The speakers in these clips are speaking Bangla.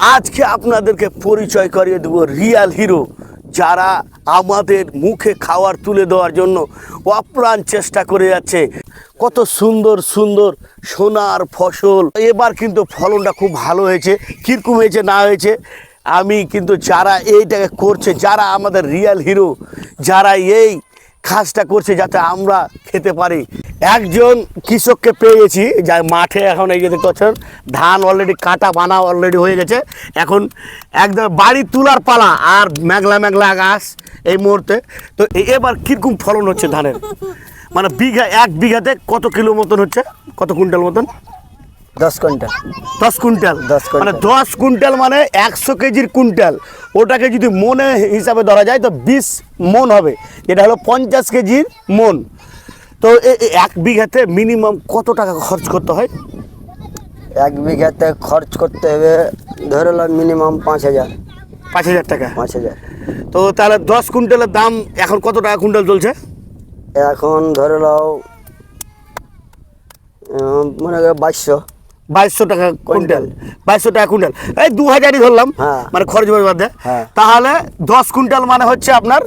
আজকে আপনাদেরকে পরিচয় করিয়ে দেবো রিয়াল হিরো, যারা আমাদের মুখে খাওয়ার তুলে দেওয়ার জন্য অপ্রাণ চেষ্টা করে যাচ্ছে। কত সুন্দর সুন্দর সোনার ফসল। এবার কিন্তু ফলনটা খুব ভালো হয়েছে, কীরকম হয়েছে না হয়েছে, আমি কিন্তু যারা এইটাকে করছে, যারা আমাদের রিয়াল হিরো, যারা এই কাজটা করছে যাতে আমরা খেতে পারি। একজন কৃষককে পেয়ে গেছি যা মাঠে এখন এই যে দেখতে পাচ্ছেন ধান অলরেডি কাটা বানা অলরেডি হয়ে গেছে। এখন একদম বাড়ি তোলার পালা আর মেঘলা মেঘলা আকাশ এই মুহূর্তে। তো এবার কীরকম ফলন হচ্ছে ধানের? মানে বিঘা এক বিঘাতে কত কিলো মতন হচ্ছে? কত কুইন্টাল মতন? দশ কুইন্টাল। দশ কুইন্টাল? দশ মানে দশ কুইন্টাল মানে একশো কেজির কুইন্টাল। ওটাকে যদি মনে হিসাবে ধরা যায় তো বিশ মন হবে। এটা হলো পঞ্চাশ কেজির মন। তো এক বিঘাতে মিনিমাম কত টাকা খরচ করতে হয়? এক বিঘাতে খরচ করতে হবে ধরে লো মিনিমাম পাঁচ হাজার। পাঁচ হাজার টাকা? পাঁচ হাজার। তো তাহলে দশ কুইন্টালের দাম এখন কত টাকা কুইন্টাল চলছে? এখন ধরে উম, মনে করো বাইশশো। বাইশশো টাকা কুইন্টাল। বাইশশো টাকা কুইন্টাল। এই দু হাজারই ধরলাম হ্যাঁ। মানে খরচ বাদে হ্যাঁ। তাহলে দশ কুইন্টাল মানে হচ্ছে আপনার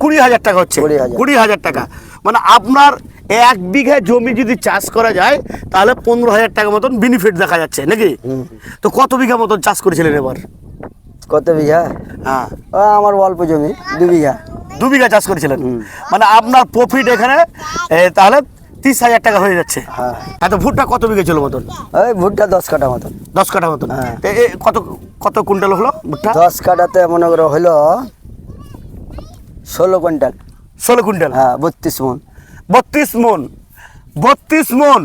কুড়ি হাজার টাকা হচ্ছে। কুড়ি হাজার টাকা। মানে আপনার এক বিঘা জমি যদি চাষ করা যায় তাহলে পনেরো হাজার টাকা মতন বেনিফিট দেখা যাচ্ছে নাকি? তো কত বিঘা মতন চাষ করেছিলেন এবার? কত বিঘা? হ্যাঁ। ও, আমার অল্প জমি দু বিঘা। দু বিঘা চাষ করেছিলেন। মানে আপনার প্রফিট এখানে তাহলে তিরিশ হাজার টাকা হয়ে যাচ্ছে। হ্যাঁ। এত ভুট্টা কত বিঘা ছিল মতন? ওই ভুট্টা দশ কাঠা মতন। দশ কাঠা মতন। হ্যাঁ। কত কত কুইন্টাল হলো ভুট্টা? দশ কাঠাতে মনে করো হলো ষোলো কুইন্টাল। ষোলো কুইন্টাল হ্যাঁ বত্রিশ মন। বত্রিশ মন বত্রিশ মন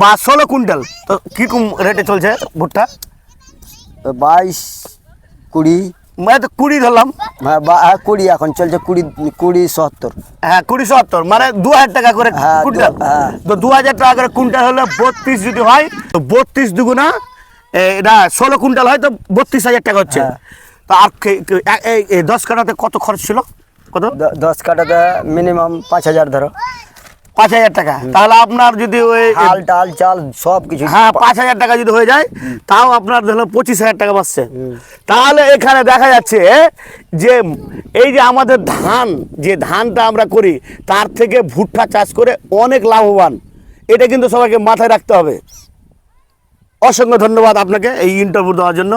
বা ষোলো কুইন্টাল তো কীরকম রেটে চলছে ভুট্টা? বাইশ কুড়ি। মানে তো কুড়ি ধরলাম। হ্যাঁ হ্যাঁ, কুড়ি এখন চলছে কুড়ি কুড়ি সত্তর। হ্যাঁ কুড়ি সত্তর মানে দু হাজার টাকা করে হ্যাঁ, কুইন্টাল। হ্যাঁ। তো দু হাজার টাকা করে কুইন্টাল হলে বত্রিশ যদি হয় তো বত্রিশ দুগুণা এটা ষোলো কুইন্টাল হয় তো বত্রিশ হাজার টাকা হচ্ছে। তো আর দশ কাঠাতে কত খরচ ছিল? কত? দশ কাঠাতে মিনিমাম পাঁচ হাজার ধরো। পাঁচ হাজার টাকা। তাহলে আপনার যদি ওই হাল টাল চাল সব কিছু হ্যাঁ পাঁচ হাজার টাকা যদি হয়ে যায় তাও আপনার ধরো পঁচিশ হাজার টাকা পাচ্ছে তাহলে এখানে দেখা যাচ্ছে যে এই যে আমাদের ধান যে ধানটা আমরা করি তার থেকে ভুট্টা চাষ করে অনেক লাভবান। এটা কিন্তু সবাইকে মাথায় রাখতে হবে। অসংখ্য ধন্যবাদ আপনাকে এই ইন্টারভিউ দেওয়ার জন্য।